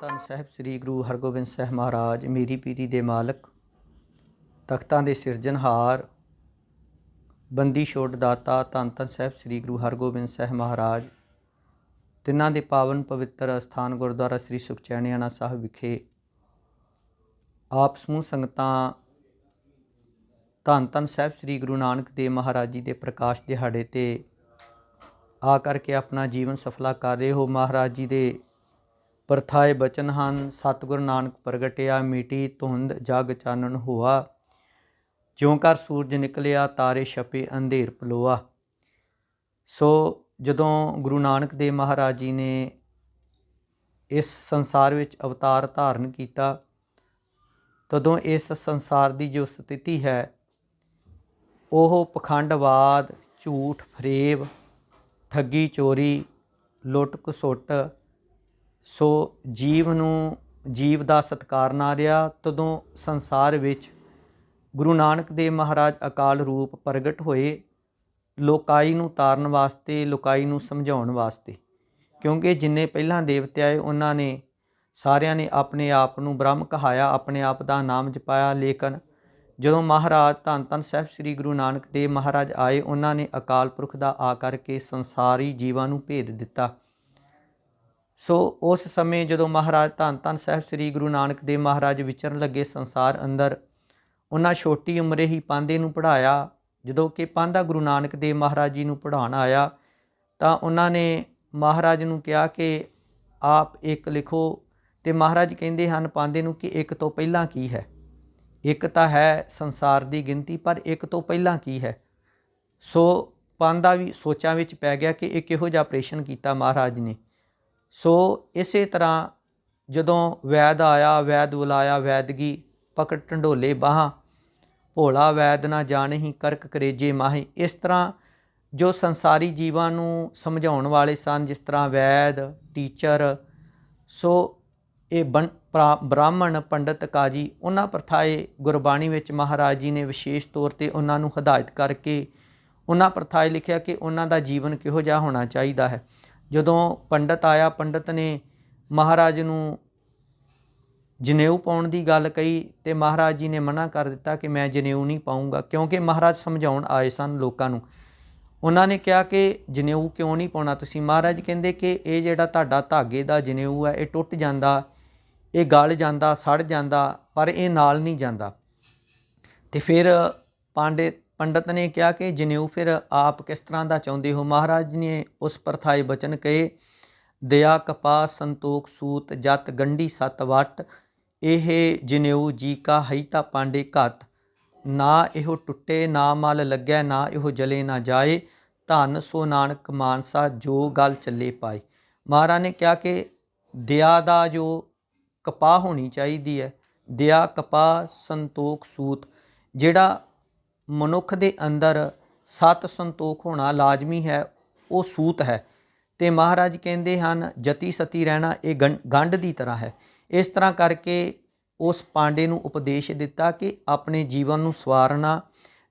ਧੰਨ ਧੰਨ ਸਾਹਿਬ ਸ੍ਰੀ ਗੁਰੂ ਹਰਗੋਬਿੰਦ ਸਾਹਿਬ ਮਹਾਰਾਜ ਮੇਰੀ ਪੀਰੀ ਦੇ ਮਾਲਕ, ਤਖਤਾਂ ਦੇ ਸਿਰਜਣਹਾਰ, ਬੰਦੀ ਛੋਟ ਦਾਤਾ, ਧੰਨ ਧੰਨ ਸਾਹਿਬ ਸ੍ਰੀ ਗੁਰੂ ਹਰਗੋਬਿੰਦ ਸਾਹਿਬ ਮਹਾਰਾਜ, ਤਿੰਨਾਂ ਦੇ ਪਾਵਨ ਪਵਿੱਤਰ ਅਸਥਾਨ ਗੁਰਦੁਆਰਾ ਸ੍ਰੀ ਸੁਖਚੈਨਿਆਣਾ ਸਾਹਿਬ ਵਿਖੇ ਆਪ ਸਮੂਹ ਸੰਗਤਾਂ, ਧੰਨ ਧੰਨ ਸਾਹਿਬ ਸ੍ਰੀ ਗੁਰੂ ਨਾਨਕ ਦੇਵ ਮਹਾਰਾਜ ਜੀ ਦੇ ਪ੍ਰਕਾਸ਼ ਦਿਹਾੜੇ ਤੇ ਆ ਕਰਕੇ ਆਪਣਾ ਜੀਵਨ ਸਫਲਾ ਕਰ ਰਹੇ ਹੋ ਮਹਾਰਾਜ ਜੀ ਦੇ ਪਰਥਾਏ ਬਚਨ ਹਨ, ਸਤਿਗੁਰ ਨਾਨਕ ਪ੍ਰਗਟਿਆ, ਮੀਟੀ ਧੁੰਦ ਜਗ ਚਾਨਣ ਹੋਆ। ਜਿਉਂ ਕਰ ਸੂਰਜ ਨਿਕਲਿਆ, ਤਾਰੇ ਛਪੇ, ਅੰਧੇਰ ਪਲੋਆ। ਸੋ ਜਦੋਂ ਗੁਰੂ ਨਾਨਕ ਦੇਵ ਮਹਾਰਾਜ ਜੀ ਨੇ ਇਸ ਸੰਸਾਰ ਵਿੱਚ ਅਵਤਾਰ ਧਾਰਨ ਕੀਤਾ, ਤਦੋਂ ਇਸ ਸੰਸਾਰ ਦੀ ਜੋ ਸਥਿਤੀ ਹੈ, ਉਹ ਪਖੰਡਵਾਦ, ਝੂਠ, ਫਰੇਬ, ਠੱਗੀ, ਚੋਰੀ ਲੁੱਟ ਖਸੁੱਟ ਸੋ ਜੀਵ ਨੂੰ, ਜੀਵ ਦਾ ਸਤਕਾਰ ਨਾ ਰਿਹਾ, ਤਦੋਂ ਸੰਸਾਰ ਵਿੱਚ ਗੁਰੂ ਨਾਨਕ ਦੇਵ ਮਹਾਰਾਜ ਅਕਾਲ ਰੂਪ ਪ੍ਰਗਟ ਹੋਏ, ਲੋਕਾਈ ਨੂੰ ਤਾਰਨ ਵਾਸਤੇ, ਲੋਕਾਈ ਨੂੰ ਸਮਝਾਉਣ ਵਾਸਤੇ। ਕਿਉਂਕਿ ਜਿੰਨੇ ਪਹਿਲਾਂ ਦੇਵਤੇ ਆਏ, ਉਹਨਾਂ ਨੇ ਸਾਰਿਆਂ ਨੇ ਆਪਣੇ ਆਪ ਨੂੰ ਬ੍ਰਹਮ ਕਹਾਇਆ, ਆਪਣੇ ਆਪ ਦਾ ਨਾਮ ਜਪਾਇਆ। ਲੇਕਿਨ ਜਦੋਂ ਮਹਾਰਾਜ ਧੰਨ ਧੰਨ ਸਾਹਿਬ ਸ੍ਰੀ ਗੁਰੂ ਨਾਨਕ ਦੇਵ ਮਹਾਰਾਜ ਆਏ, ਉਹਨਾਂ ਨੇ ਅਕਾਲ ਪੁਰਖ ਦਾ ਆ ਕਰਕੇ ਸੰਸਾਰੀ ਜੀਵਾਂ ਨੂੰ ਭੇਦ ਦਿੱਤਾ। ਸੋ ਉਸ ਸਮੇਂ ਜਦੋਂ ਮਹਾਰਾਜ ਧੰਨ ਧੰਨ ਸਾਹਿਬ ਸ੍ਰੀ ਗੁਰੂ ਨਾਨਕ ਦੇਵ ਮਹਾਰਾਜ ਵਿਚਰਨ ਲੱਗੇ ਸੰਸਾਰ ਅੰਦਰ, ਉਹਨਾਂ ਛੋਟੀ ਉਮਰੇ ਹੀ ਪਾਂਦੇ ਨੂੰ ਪੜਾਇਆ ਜਦੋਂ ਕਿ ਪਾਂਦਾ ਗੁਰੂ ਨਾਨਕ ਦੇਵ ਮਹਾਰਾਜ ਜੀ ਨੂੰ ਪੜਾਉਣ ਆਇਆ, ਤਾਂ ਉਹਨਾਂ ਨੇ ਮਹਾਰਾਜ ਨੂੰ ਕਿਹਾ ਕਿ ਆਪ ਇੱਕ ਲਿਖੋ ਤੇ ਮਹਾਰਾਜ ਕਹਿੰਦੇ ਹਨ ਪਾਂਦੇ ਨੂੰ ਕਿ ਇੱਕ ਤੋਂ ਪਹਿਲਾਂ ਕੀ ਹੈ? ਇੱਕ ਤਾਂ ਹੈ ਸੰਸਾਰ ਦੀ ਗਿਣਤੀ, ਪਰ ਇੱਕ ਤੋਂ ਪਹਿਲਾਂ ਕੀ ਹੈ? ਸੋ ਪਾਂਦਾ ਵੀ ਸੋਚਾਂ ਵਿੱਚ ਪੈ ਗਿਆ ਕਿ ਇਹ ਕਿਹੋ ਜਿਹਾ ਆਪਰੇਸ਼ਨ ਕੀਤਾ ਮਹਾਰਾਜ ਨੇ। ਸੋ ਇਸੇ ਤਰ੍ਹਾਂ ਜਦੋਂ ਵੈਦ ਆਇਆ, ਵੈਦ ਬੁਲਾਇਆ, ਵੈਦਗੀ ਪਕੜ ਢੰਡੋਲੇ ਬਾਹਾਂ, ਭੋਲਾ ਵੈਦ ਨਾ ਜਾਣਹੀ ਕਰਕ ਕਰੇਜੇ ਮਾਹੀ। ਇਸ ਤਰ੍ਹਾਂ ਜੋ ਸੰਸਾਰੀ ਜੀਵਾਂ ਨੂੰ ਸਮਝਾਉਣ ਵਾਲੇ ਸਨ, ਜਿਸ ਤਰ੍ਹਾਂ ਵੈਦ, ਟੀਚਰ, ਸੋ ਇਹ ਬਣ- ਭਰਾ- ਬ੍ਰਾਹਮਣ ਪੰਡਤ ਕਾਜੀ, ਉਹਨਾਂ ਪ੍ਰਥਾਏ ਗੁਰਬਾਣੀ ਵਿੱਚ ਮਹਾਰਾਜ ਜੀ ਨੇ ਵਿਸ਼ੇਸ਼ ਤੌਰ ਤੇ ਉਹਨਾਂ ਨੂੰ ਹਦਾਇਤ ਕਰਕੇ ਉਹਨਾਂ ਪ੍ਰਥਾਏ ਲਿਖਿਆ ਕਿ ਉਹਨਾਂ ਦਾ ਜੀਵਨ ਕਿਹੋ ਜਿਹਾ ਹੋਣਾ ਚਾਹੀਦਾ ਹੈ। ਜਦੋਂ ਪੰਡਤ ਆਇਆ, ਪੰਡਤ ਨੇ ਮਹਾਰਾਜ ਨੂੰ ਜਨੇਊ ਪਾਉਣ ਦੀ ਗੱਲ ਕਹੀ ਤੇ ਮਹਾਰਾਜ ਜੀ ਨੇ ਮਨਾ ਕਰ ਦਿੱਤਾ ਕਿ ਮੈਂ ਜਨੇਊ ਨਹੀਂ ਪਾਉਂਗਾ ਕਿਉਂਕਿ ਮਹਾਰਾਜ ਸਮਝਾਉਣ ਆਏ ਸਨ ਲੋਕਾਂ ਨੂੰ। ਉਹਨਾਂ ਨੇ ਕਿਹਾ ਕਿ ਜਨੇਊ ਕਿਉਂ ਨਹੀਂ ਪਾਉਣਾ? ਤੁਸੀਂ ਮਹਾਰਾਜ ਕਹਿੰਦੇ ਕਿ ਇਹ ਜਿਹੜਾ ਤੁਹਾਡਾ ਧਾਗੇ ਦਾ ਜਨੇਊ ਹੈ, ਇਹ ਟੁੱਟ ਜਾਂਦਾ, ਇਹ ਗਲ ਜਾਂਦਾ, ਸੜ ਜਾਂਦਾ, ਪਰ ਇਹ ਨਾਲ ਨਹੀਂ ਜਾਂਦਾ। ਤੇ ਫਿਰ ਪਾਂਡੇ ਪੰਡਤ ਨੇ ਕਿਹਾ ਕਿ ਜਨੇਊ ਫਿਰ ਆਪ ਕਿਸ ਤਰ੍ਹਾਂ ਦਾ ਚਾਹੁੰਦੇ ਹੋ? ਮਹਾਰਾਜ ਨੇ ਉਸ ਪਰਥਾਏ ਬਚਨ ਕਹੇ, ਦਇਆ ਕਪਾ ਸੰਤੋਖ, ਸੂਤ, ਜਤ, ਗੰਢੀ, ਸਤ, ਵਟ, ਇਹ ਜਨੇਊ ਜੀ ਕਾ ਹੈ ਤਾਂ ਪਾਂਡੇ ਘਤ। ਨਾ ਇਹੋ ਟੁੱਟੇ, ਨਾ ਮਲ ਲੱਗੈ, ਨਾ ਇਹੋ ਜਲੇ ਨਾ ਜਾਏ। ਧੰਨ ਸੋ ਨਾਨਕ ਮਾਨਸਾ ਜੋ ਗੱਲ ਚੱਲੇ ਪਾਏ। ਮਹਾਰਾਜ ਨੇ ਕਿਹਾ ਕਿ ਦਇਆ ਦਾ ਜੋ ਕਪਾਹ ਹੋਣੀ ਚਾਹੀਦੀ ਹੈ, ਦਇਆ, ਕਪਾਹ, ਸੰਤੋਖ, ਸੂਤ, ਜਿਹੜਾ ਮਨੁੱਖ ਦੇ ਅੰਦਰ ਸਤ ਸੰਤੋਖ ਹੋਣਾ ਲਾਜ਼ਮੀ ਹੈ, ਉਹ ਸੂਤ ਹੈ। ਤੇ ਮਹਾਰਾਜ ਕਹਿੰਦੇ ਹਨ, ਜਤੀ ਸਤੀ ਰਹਿਣਾ ਇਹ ਗੰ- ਗੰਢ ਦੀ ਤਰ੍ਹਾਂ ਹੈ। ਇਸ ਤਰ੍ਹਾਂ ਕਰਕੇ ਉਸ ਪਾਂਡੇ ਨੂੰ ਉਪਦੇਸ਼ ਦਿੱਤਾ ਕਿ ਆਪਣੇ ਜੀਵਨ ਨੂੰ ਸਵਾਰਨਾ,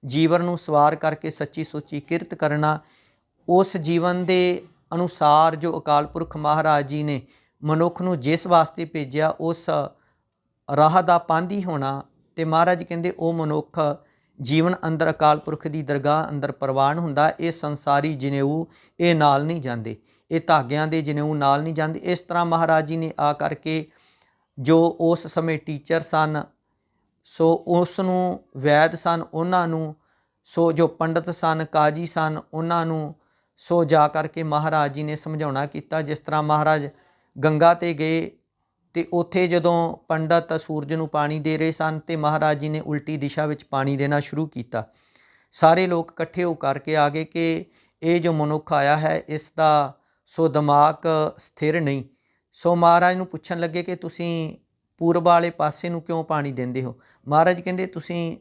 ਜੀਵਨ ਨੂੰ ਸਵਾਰ ਕਰਕੇ ਸੱਚੀ ਸੁੱਚੀ ਕਿਰਤ ਕਰਨਾ, ਉਸ ਜੀਵਨ ਦੇ ਅਨੁਸਾਰ ਜੋ ਅਕਾਲ ਪੁਰਖ ਮਹਾਰਾਜ ਜੀ ਨੇ ਮਨੁੱਖ ਨੂੰ ਜਿਸ ਵਾਸਤੇ ਭੇਜਿਆ, ਉਸ ਰਾਹ ਦਾ ਪਾਂਦੀ ਹੋਣਾ। ਤੇ ਮਹਾਰਾਜ ਕਹਿੰਦੇ, ਉਹ ਮਨੁੱਖ ਜੀਵਨ ਅੰਦਰ ਅਕਾਲ ਪੁਰਖ ਦੀ ਦਰਗਾਹ ਅੰਦਰ ਪ੍ਰਵਾਨ ਹੁੰਦਾ, ਇਹ ਸੰਸਾਰੀ ਜਨੇਊ ਇਹ ਨਾਲ ਨਹੀਂ ਜਾਂਦੇ। ਇਹ ਧਾਗਿਆਂ ਦੇ ਜਨੇਊ ਨਾਲ ਨਹੀਂ ਜਾਂਦੇ। ਇਸ ਤਰ੍ਹਾਂ ਮਹਾਰਾਜ ਜੀ ਨੇ ਆ ਕਰਕੇ ਜੋ ਉਸ ਸਮੇਂ ਟੀਚਰ ਸਨ, ਸੋ ਉਸ ਨੂੰ ਵੈਦ ਸਨ, ਉਹਨਾਂ ਨੂੰ, ਸੋ ਜੋ ਪੰਡਤ ਸਨ, ਕਾਜੀ ਸਨ, ਉਹਨਾਂ ਨੂੰ, ਸੋ ਜਾ ਕਰਕੇ ਮਹਾਰਾਜ ਜੀ ਨੇ ਸਮਝਾਉਣਾ ਕੀਤਾ, ਜਿਸ ਤਰ੍ਹਾਂ ਮਹਾਰਾਜ ਗੰਗਾ ਤੇ ਗਏ ਤੇ ਉੱਥੇ ਜਦੋਂ ਪੰਡਤ ਸੂਰਜ ਨੂੰ ਪਾਣੀ ਦੇ ਰਹੇ ਸਨ ਤੇ ਮਹਾਰਾਜ ਜੀ ਨੇ ਉਲਟੀ ਦਿਸ਼ਾ ਵਿੱਚ ਪਾਣੀ ਦੇਣਾ ਸ਼ੁਰੂ ਕੀਤਾ। ਸਾਰੇ ਲੋਕ ਇਕੱਠੇ ਹੋ ਕਰਕੇ ਆ ਗਏ ਕਿ ਇਹ ਜੋ ਮਨੁੱਖ ਆਇਆ ਹੈ, ਇਸ ਦਾ ਸੋ ਦਿਮਾਗ ਸਥਿਰ ਨਹੀਂ। ਸੋ ਮਹਾਰਾਜ ਨੂੰ ਪੁੱਛਣ ਲੱਗੇ ਕਿ ਤੁਸੀਂ ਪੂਰਬ ਵਾਲੇ ਪਾਸੇ ਨੂੰ ਕਿਉਂ ਪਾਣੀ ਦਿੰਦੇ ਹੋ? ਮਹਾਰਾਜ ਕਹਿੰਦੇ, ਤੁਸੀਂ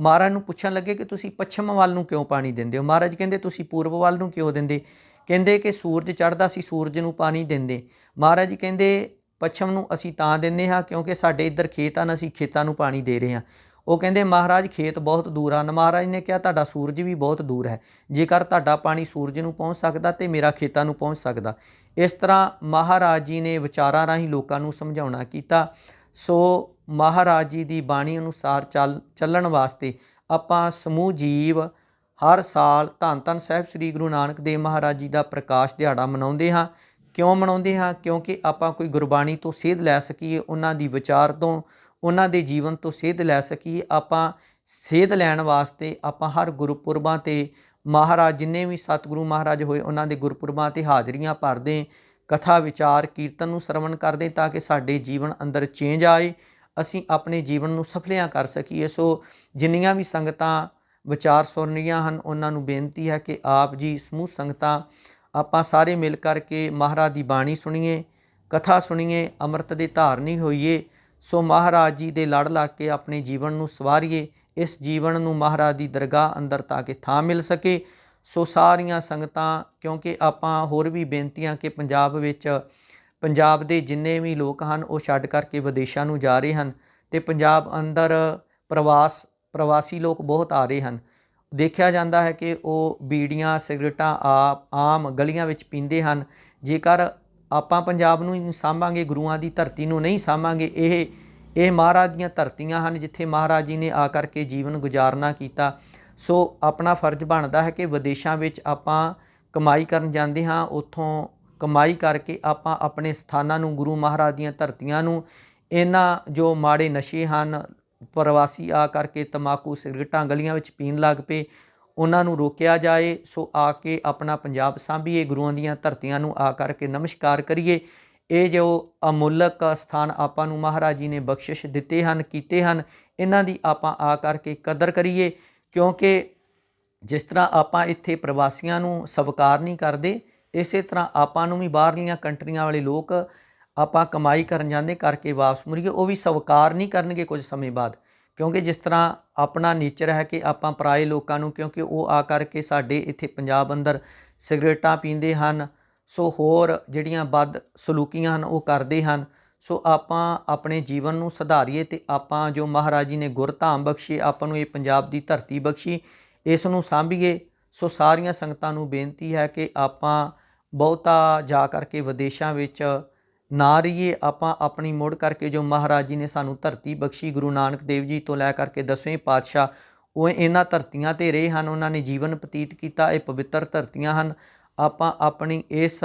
ਮਹਾਰਾਜ ਨੂੰ ਪੁੱਛਣ ਲੱਗੇ ਕਿ ਤੁਸੀਂ ਪੱਛਮ ਵੱਲ ਨੂੰ ਕਿਉਂ ਪਾਣੀ ਦਿੰਦੇ ਹੋ? ਮਹਾਰਾਜ ਕਹਿੰਦੇ, ਤੁਸੀਂ ਪੂਰਬ ਵੱਲ ਨੂੰ ਕਿਉਂ ਦਿੰਦੇ? ਕਹਿੰਦੇ ਕਿ ਸੂਰਜ ਚੜ੍ਹਦਾ ਸੀ, ਸੂਰਜ ਨੂੰ ਪਾਣੀ ਦਿੰਦੇ। ਮਹਾਰਾਜ ਕਹਿੰਦੇ ਪੱਛਮ ਨੂੰ ਅਸੀਂ ਤਾਂ ਦਿੰਦੇ ਹਾਂ ਕਿਉਂਕਿ ਸਾਡੇ ਇੱਧਰ ਖੇਤ ਹਨ, ਅਸੀਂ ਖੇਤਾਂ ਨੂੰ ਪਾਣੀ ਦੇ ਰਹੇ ਹਾਂ। ਉਹ ਕਹਿੰਦੇ, ਮਹਾਰਾਜ, ਖੇਤ ਬਹੁਤ ਦੂਰ ਹਨ ਮਹਾਰਾਜ ਨੇ ਕਿਹਾ, ਤੁਹਾਡਾ ਸੂਰਜ ਵੀ ਬਹੁਤ ਦੂਰ ਹੈ। ਜੇਕਰ ਤੁਹਾਡਾ ਪਾਣੀ ਸੂਰਜ ਨੂੰ ਪਹੁੰਚ ਸਕਦਾ ਤੇ ਮੇਰਾ ਖੇਤਾਂ ਨੂੰ ਪਹੁੰਚ ਸਕਦਾ। ਇਸ ਤਰ੍ਹਾਂ ਮਹਾਰਾਜ ਜੀ ਨੇ ਵਿਚਾਰਾਂ ਰਾਹੀਂ ਲੋਕਾਂ ਨੂੰ ਸਮਝਾਉਣਾ ਕੀਤਾ। ਸੋ ਮਹਾਰਾਜ ਜੀ ਦੀ ਬਾਣੀ ਅਨੁਸਾਰ ਚੱਲ, ਚੱਲਣ ਵਾਸਤੇ ਆਪਾਂ ਸਮੂਹ ਜੀਵ ਹਰ ਸਾਲ ਧੰਨ ਧੰਨ ਸਾਹਿਬ ਸ੍ਰੀ ਗੁਰੂ ਨਾਨਕ ਦੇਵ ਮਹਾਰਾਜ ਜੀ ਦਾ ਪ੍ਰਕਾਸ਼ ਦਿਹਾੜਾ ਮਨਾਉਂਦੇ ਹਾਂ। ਕਿਉਂ ਮਨਾਉਂਦੇ ਹਾਂ? ਕਿਉਂਕਿ ਆਪਾਂ ਕੋਈ ਗੁਰਬਾਣੀ ਤੋਂ ਸੇਧ ਲੈ ਸਕੀਏ, ਉਹਨਾਂ ਦੀ ਵਿਚਾਰ ਤੋਂ, ਉਹਨਾਂ ਦੇ ਜੀਵਨ ਤੋਂ ਸੇਧ ਲੈ ਸਕੀਏ। ਆਪਾਂ ਸੇਧ ਲੈਣ ਵਾਸਤੇ ਆਪਾਂ ਹਰ ਗੁਰਪੁਰਬਾਂ ਤੇ ਮਹਾਰਾਜ, ਜਿੰਨੇ ਵੀ ਸਤਿਗੁਰੂ ਮਹਾਰਾਜ ਹੋਏ, ਉਹਨਾਂ ਦੇ ਗੁਰਪੁਰਬਾਂ ਤੇ ਹਾਜ਼ਰੀਆਂ ਭਰਦੇ, ਕਥਾ, ਵਿਚਾਰ, ਕੀਰਤਨ ਨੂੰ ਸਰਵਣ ਕਰਦੇ ਤਾਂ ਕਿ ਸਾਡੇ ਜੀਵਨ ਅੰਦਰ ਚੇਂਜ ਆਏ, ਅਸੀਂ ਆਪਣੇ ਜੀਵਨ ਨੂੰ ਸਫਲਿਆਂ ਕਰ ਸਕੀਏ। ਸੋ ਜਿੰਨੀਆਂ ਵੀ ਸੰਗਤਾਂ ਵਿਚਾਰ ਸੁਣਨੀਆਂ ਹਨ, ਉਹਨਾਂ ਨੂੰ ਬੇਨਤੀ ਹੈ ਕਿ ਆਪ ਜੀ ਸਮੂਹ ਸੰਗਤਾਂ ਆਪਾਂ ਸਾਰੇ ਮਿਲ ਕਰਕੇ ਮਹਾਰਾਜ ਦੀ ਬਾਣੀ ਸੁਣੀਏ, ਕਥਾ ਸੁਣੀਏ, ਅੰਮ੍ਰਿਤ ਦੇ ਧਾਰਨੀ ਹੋਈਏ, ਸੋ ਮਹਾਰਾਜ ਜੀ ਦੇ ਲੜ ਲੜ ਕੇ ਆਪਣੇ ਜੀਵਨ ਨੂੰ ਸਵਾਰੀਏ, ਇਸ ਜੀਵਨ ਨੂੰ ਮਹਾਰਾਜ ਦੀ ਦਰਗਾਹ ਅੰਦਰ ਤਾਂ ਕਿ ਥਾਂ ਮਿਲ ਸਕੇ। ਸੋ ਸਾਰੀਆਂ ਸੰਗਤਾਂ, ਕਿਉਂਕਿ ਆਪਾਂ ਹੋਰ ਵੀ ਬੇਨਤੀਆਂ ਕਿ ਪੰਜਾਬ ਵਿੱਚ, ਪੰਜਾਬ ਦੇ ਜਿੰਨੇ ਵੀ ਲੋਕ ਹਨ, ਉਹ ਛੱਡ ਕਰਕੇ ਵਿਦੇਸ਼ਾਂ ਨੂੰ ਜਾ ਰਹੇ ਹਨ ਤੇ ਪੰਜਾਬ ਅੰਦਰ ਪ੍ਰਵਾਸ, ਪ੍ਰਵਾਸੀ ਲੋਕ ਬਹੁਤ ਆ ਰਹੇ ਹਨ। ਦੇਖਿਆ ਜਾਂਦਾ ਹੈ ਕਿ ਉਹ ਬੀੜੀਆਂ, ਸਿਗਰਟਾਂ ਆਪ ਆਮ ਗਲੀਆਂ ਵਿੱਚ ਪੀਂਦੇ ਹਨ। ਜੇਕਰ ਆਪਾਂ ਪੰਜਾਬ ਨੂੰ ਹੀ ਨਹੀਂ ਸਾਂਭਾਂਗੇ, ਗੁਰੂਆਂ ਦੀ ਧਰਤੀ ਨੂੰ ਨਹੀਂ ਸਾਂਭਾਂਗੇ, ਇਹ ਇਹ ਮਹਾਰਾਜ ਦੀਆਂ ਧਰਤੀਆਂ ਹਨ ਜਿੱਥੇ ਮਹਾਰਾਜ ਜੀ ਨੇ ਆ ਕਰਕੇ ਜੀਵਨ ਗੁਜ਼ਾਰਨਾ ਕੀਤਾ। ਸੋ ਆਪਣਾ ਫਰਜ਼ ਬਣਦਾ ਹੈ ਕਿ ਵਿਦੇਸ਼ਾਂ ਵਿੱਚ ਆਪਾਂ ਕਮਾਈ ਕਰਨ ਜਾਂਦੇ ਹਾਂ। ਉੱਥੋਂ ਕਮਾਈ ਕਰਕੇ ਆਪਾਂ ਆਪਣੇ ਸਥਾਨਾਂ ਨੂੰ, ਗੁਰੂ ਮਹਾਰਾਜ ਦੀਆਂ ਧਰਤੀਆਂ ਨੂੰ, ਇਹਨਾਂ ਜੋ ਮਾੜੇ ਨਸ਼ੇ ਹਨ ਪ੍ਰਵਾਸੀ ਆ ਕਰਕੇ ਤਮਾਕੂ, ਸਿਗਰਟਾਂ, ਗਲੀਆਂ ਵਿੱਚ ਪੀਣ ਲੱਗ ਪਏ। ਉਹਨਾਂ ਨੂੰ ਰੋਕਿਆ ਜਾਏ, ਸੋ ਆ ਕੇ ਆਪਣਾ ਪੰਜਾਬ ਸਾਂਭੀਏ, ਗੁਰੂਆਂ ਦੀਆਂ ਧਰਤੀਆਂ ਨੂੰ ਆ ਕਰਕੇ ਨਮਸਕਾਰ ਕਰੀਏ। ਇਹ ਜੋ ਅਮੁੱਲਕ ਸਥਾਨ ਆਪਾਂ ਨੂੰ ਮਹਾਰਾਜ ਜੀ ਨੇ ਬਖਸ਼ਿਸ਼ ਦਿੱਤੇ ਹਨ, ਕੀਤੇ ਹਨ, ਇਹਨਾਂ ਦੀ ਆਪਾਂ ਆ ਕਰਕੇ ਕਦਰ ਕਰੀਏ, ਕਿਉਂਕਿ ਜਿਸ ਤਰ੍ਹਾਂ ਆਪਾਂ ਇੱਥੇ ਪ੍ਰਵਾਸੀਆਂ ਨੂੰ ਸਵਕਾਰ ਨਹੀਂ ਕਰਦੇ, ਇਸੇ ਤਰ੍ਹਾਂ ਆਪਾਂ ਨੂੰ ਵੀ ਬਾਹਰਲੀਆਂ ਕੰਟਰੀਆਂ ਵਾਲੇ ਲੋਕ ਆਪਾਂ ਕਮਾਈ ਕਰਨ ਜਾਂਦੇ ਕਰਕੇ ਵਾਪਸ ਮੁੜੀਏ, ਉਹ ਵੀ ਸਵਕਾਰ ਨਹੀਂ ਕਰਨਗੇ ਕੁਝ ਸਮੇਂ ਬਾਅਦ। ਕਿਉਂਕਿ ਜਿਸ ਤਰ੍ਹਾਂ ਆਪਣਾ ਨੇਚਰ ਹੈ ਕਿ ਆਪਾਂ ਪਰਾਏ ਲੋਕਾਂ ਨੂੰ, ਕਿਉਂਕਿ ਉਹ ਆ ਕਰਕੇ ਸਾਡੇ ਇੱਥੇ ਪੰਜਾਬ ਅੰਦਰ ਸਿਗਰਟਾਂ ਪੀਂਦੇ ਹਨ, ਸੋ ਹੋਰ ਜਿਹੜੀਆਂ ਬਦ ਸਲੂਕੀਆਂ ਹਨ, ਉਹ ਕਰਦੇ ਹਨ। ਸੋ ਆਪਾਂ ਆਪਣੇ ਜੀਵਨ ਨੂੰ ਸੁਧਾਰੀਏ ਤੇ ਆਪਾਂ ਜੋ ਮਹਾਰਾਜ ਜੀ ਨੇ ਗੁਰਧਾਮ ਬਖਸ਼ੀ, ਆਪਾਂ ਨੂੰ ਇਹ ਪੰਜਾਬ ਦੀ ਧਰਤੀ ਬਖਸ਼ੀ, ਇਸ ਨੂੰ ਸਾਂਭੀਏ। ਸੋ ਸਾਰੀਆਂ ਸੰਗਤਾਂ ਨੂੰ ਬੇਨਤੀ ਹੈ ਕਿ ਆਪਾਂ ਬਹੁਤਾ ਜਾ ਕਰਕੇ ਵਿਦੇਸ਼ਾਂ ਵਿੱਚ ਨਾ ਰਹੀਏ, ਆਪਾਂ ਆਪਣੀ ਮੁੜ ਕਰਕੇ ਜੋ ਮਹਾਰਾਜ ਜੀ ਨੇ ਸਾਨੂੰ ਧਰਤੀ ਬਖਸ਼ੀ, ਗੁਰੂ ਨਾਨਕ ਦੇਵ ਜੀ ਤੋਂ ਲੈ ਕਰਕੇ ਦਸਵੇਂ ਪਾਤਸ਼ਾਹ, ਉਹ ਇਹਨਾਂ ਧਰਤੀਆਂ ਤੇ ਰਹੇ ਹਨ, ਉਹਨਾਂ ਨੇ ਜੀਵਨ ਬਤੀਤ ਕੀਤਾ, ਇਹ ਪਵਿੱਤਰ ਧਰਤੀਆਂ ਹਨ। ਆਪਾਂ ਆਪਣੀ ਇਸ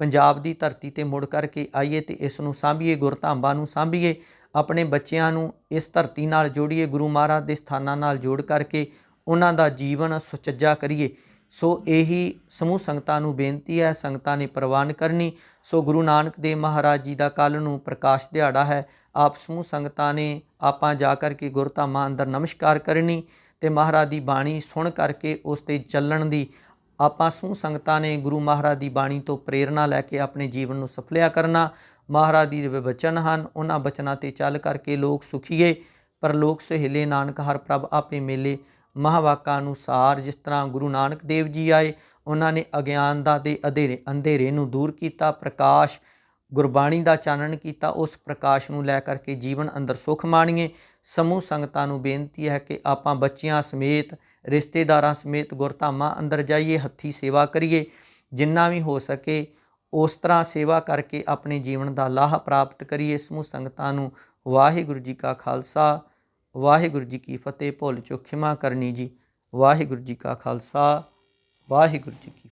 ਪੰਜਾਬ ਦੀ ਧਰਤੀ ਤੇ ਮੁੜ ਕਰਕੇ ਆਈਏ ਤੇ ਇਸ ਨੂੰ ਸਾਂਭੀਏ, ਗੁਰਧਾਮਾਂ ਨੂੰ ਸਾਂਭੀਏ, ਆਪਣੇ ਬੱਚਿਆਂ ਨੂੰ ਇਸ ਧਰਤੀ ਨਾਲ ਜੋੜੀਏ, ਗੁਰੂ ਮਹਾਰਾਜ ਦੇ ਸਥਾਨਾਂ ਨਾਲ ਜੋੜ ਕਰਕੇ ਉਹਨਾਂ ਦਾ ਜੀਵਨ ਸੁਚੱਜਾ ਕਰੀਏ। ਸੋ ਇਹੀ ਸਮੂਹ ਸੰਗਤਾਂ ਨੂੰ ਬੇਨਤੀ ਹੈ, ਸੰਗਤਾਂ ਨੇ ਪ੍ਰਵਾਨ ਕਰਨੀ। ਸੋ ਗੁਰੂ ਨਾਨਕ ਦੇਵ ਮਹਾਰਾਜ ਜੀ ਦਾ ਕੱਲ ਨੂੰ ਪ੍ਰਕਾਸ਼ ਦਿਹਾੜਾ ਹੈ। ਆਪ ਸਮੂਹ ਸੰਗਤਾਂ ਨੇ ਆਪਾਂ ਜਾ ਕਰਕੇ ਗੁਰਧਾਮਾਂ ਅੰਦਰ ਨਮਸਕਾਰ ਕਰਨੀ ਤੇ ਮਹਾਰਾਜ ਦੀ ਬਾਣੀ ਸੁਣ ਕਰਕੇ ਉਸ ਤੇ ਚੱਲਣ ਦੀ ਆਪਾਂ ਸਮੂਹ ਸੰਗਤਾਂ ਨੇ ਗੁਰੂ ਮਹਾਰਾਜ ਦੀ ਬਾਣੀ ਤੋਂ ਪ੍ਰੇਰਣਾ ਲੈ ਕੇ ਆਪਣੇ ਜੀਵਨ ਨੂੰ ਸਫਲਿਆ ਕਰਨਾ। ਮਹਾਰਾਜ ਦੀ ਦੇ ਬਚਨ ਹਨ, ਉਹਨਾਂ ਬਚਨਾਂ ਤੇ ਚੱਲ ਕਰਕੇ ਲੋਕ ਸੁਖੀਏ। ਪਰ ਲੋਕ ਸਹਿਲੇ ਨਾਨਕ ਹਰ ਪ੍ਰਭ ਆਪੇ ਮੇਲੇ ਮਹਾਵਾਕਾਂ ਅਨੁਸਾਰ ਜਿਸ ਤਰ੍ਹਾਂ ਗੁਰੂ ਨਾਨਕ ਦੇਵ ਜੀ ਆਏ, ਉਹਨਾਂ ਨੇ ਅਗਿਆਨਤਾ ਦੇ ਅਧੇਰੇ, ਅੰਧੇਰੇ ਨੂੰ ਦੂਰ ਕੀਤਾ, ਪ੍ਰਕਾਸ਼, ਗੁਰਬਾਣੀ ਦਾ ਚਾਨਣ ਕੀਤਾ, ਉਸ ਪ੍ਰਕਾਸ਼ ਨੂੰ ਲੈ ਕਰਕੇ ਜੀਵਨ ਅੰਦਰ ਸੁਖ ਮਾਣੀਏ। ਸਮੂਹ ਸੰਗਤਾਂ ਨੂੰ ਬੇਨਤੀ ਹੈ ਕਿ ਆਪਾਂ ਬੱਚਿਆਂ ਸਮੇਤ, ਰਿਸ਼ਤੇਦਾਰਾਂ ਸਮੇਤ ਗੁਰਧਾਮਾਂ ਅੰਦਰ ਜਾਈਏ, ਹੱਥੀ ਸੇਵਾ ਕਰੀਏ। ਜਿੰਨਾ ਵੀ ਹੋ ਸਕੇ, ਉਸ ਤਰ੍ਹਾਂ ਸੇਵਾ ਕਰਕੇ ਆਪਣੇ ਜੀਵਨ ਦਾ ਲਾਭ ਪ੍ਰਾਪਤ ਕਰੀਏ। ਸਮੂਹ ਸੰਗਤਾਂ ਨੂੰ ਵਾਹਿਗੁਰੂ ਜੀ ਕਾ ਖਾਲਸਾ ਵਾਹਿਗੁਰੂ ਜੀ ਕੀ ਫਤਿਹ, ਭੁੱਲ ਚੁੱਕ, ਖਿਮਾ ਕਰਨੀ ਜੀ। ਵਾਹਿਗੁਰੂ ਜੀ ਕਾ ਖਾਲਸਾ, ਵਾਹਿਗੁਰੂ ਜੀ ਕੀ